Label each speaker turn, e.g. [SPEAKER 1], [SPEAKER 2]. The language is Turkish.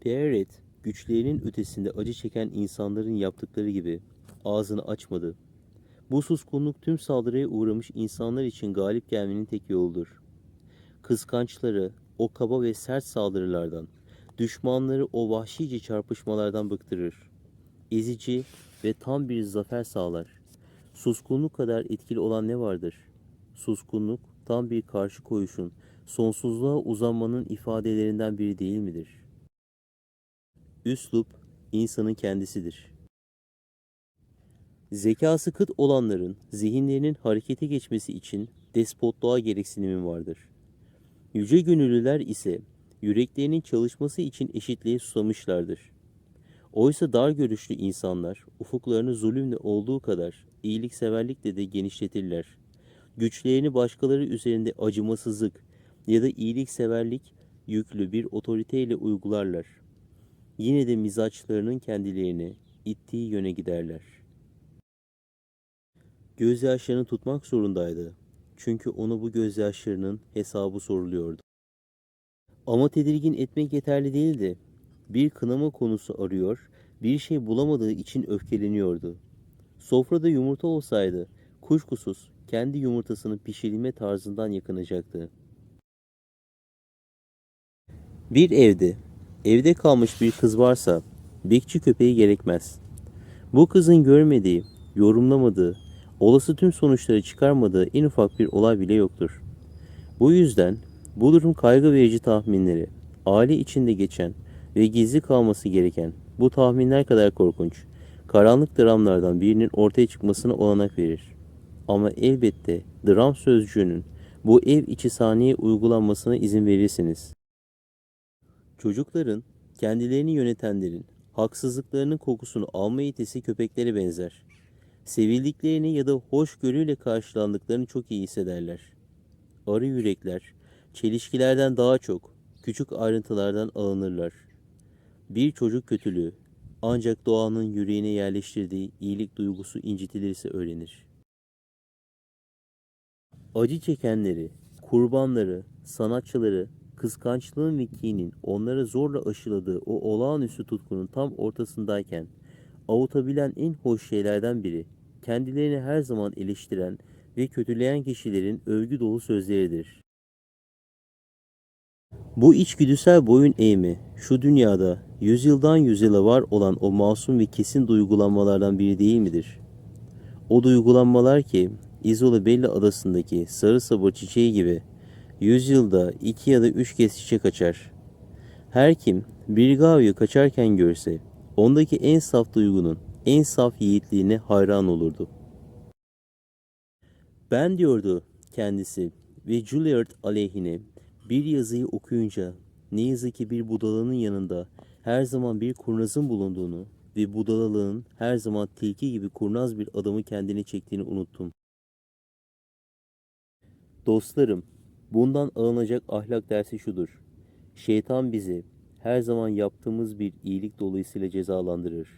[SPEAKER 1] Pierret, güçlerinin ötesinde acı çeken insanların yaptıkları gibi ağzını açmadı. Bu suskunluk tüm saldırıya uğramış insanlar için galip gelmenin tek yoludur. Kıskançları o kaba ve sert saldırılardan, düşmanları o vahşice çarpışmalardan bıktırır. Ezici ve tam bir zafer sağlar. Suskunluk kadar etkili olan ne vardır? Suskunluk tam bir karşı koyuşun, sonsuzluğa uzanmanın ifadelerinden biri değil midir? Üslup insanın kendisidir. Zekası kıt olanların zihinlerinin harekete geçmesi için despotluğa gereksinimi vardır. Yüce gönüllüler ise yüreklerinin çalışması için eşitliğe susamışlardır. Oysa dar görüşlü insanlar ufuklarını zulümle olduğu kadar iyilikseverlikle de genişletirler. Güçlerini başkaları üzerinde acımasızlık ya da iyilikseverlik yüklü bir otoriteyle uygularlar. Yine de mizaçlarının kendilerini ittiği yöne giderler. Gözyaşlarını tutmak zorundaydı. Çünkü ona bu gözyaşlarının hesabı soruluyordu. Ama tedirgin etmek yeterli değildi. Bir kınama konusu arıyor, bir şey bulamadığı için öfkeleniyordu. Sofrada yumurta olsaydı, kuşkusuz kendi yumurtasının pişirilme tarzından yakınacaktı. Bir evde, evde kalmış bir kız varsa, bekçi köpeği gerekmez. Bu kızın görmediği, yorumlamadığı, olası tüm sonuçları çıkarmadığı en ufak bir olay bile yoktur. Bu yüzden bu durum kaygı verici tahminleri, aile içinde geçen ve gizli kalması gereken bu tahminler kadar korkunç, karanlık dramlardan birinin ortaya çıkmasına olanak verir. Ama elbette dram sözcüğünün bu ev içi sahneye uygulanmasına izin verirsiniz. Çocukların, kendilerini yönetenlerin, haksızlıklarının kokusunu alma yetisi köpeklere benzer. Sevildiklerini ya da hoşgörüyle karşılandıklarını çok iyi hissederler. Arı yürekler, çelişkilerden daha çok küçük ayrıntılardan alınırlar. Bir çocuk kötülüğü ancak doğanın yüreğine yerleştirdiği iyilik duygusu incitilirse öğrenir. Acı çekenleri, kurbanları, sanatçıları, kıskançlığın ve kinin onlara zorla aşıladığı o olağanüstü tutkunun tam ortasındayken avutabilen en hoş şeylerden biri, kendilerini her zaman eleştiren ve kötüleyen kişilerin övgü dolu sözleridir. Bu içgüdüsel boyun eğimi, şu dünyada yüzyıldan yüzyıla var olan o masum ve kesin duygulanmalardan biri değil midir? O duygulanmalar ki, İzola Bella adasındaki sarı sabır çiçeği gibi yüzyılda iki ya da üç kez çiçek açar. Her kim bir gavya kaçarken görse, ondaki en saf duygunun, en saf yiğitliğine hayran olurdu. Ben diyordu kendisi ve Juilliard aleyhine bir yazıyı okuyunca ne yazık ki bir budalanın yanında her zaman bir kurnazın bulunduğunu ve budalalığın her zaman tilki gibi kurnaz bir adamı kendine çektiğini unuttum. Dostlarım, bundan alınacak ahlak dersi şudur. Şeytan bizi her zaman yaptığımız bir iyilik dolayısıyla cezalandırır.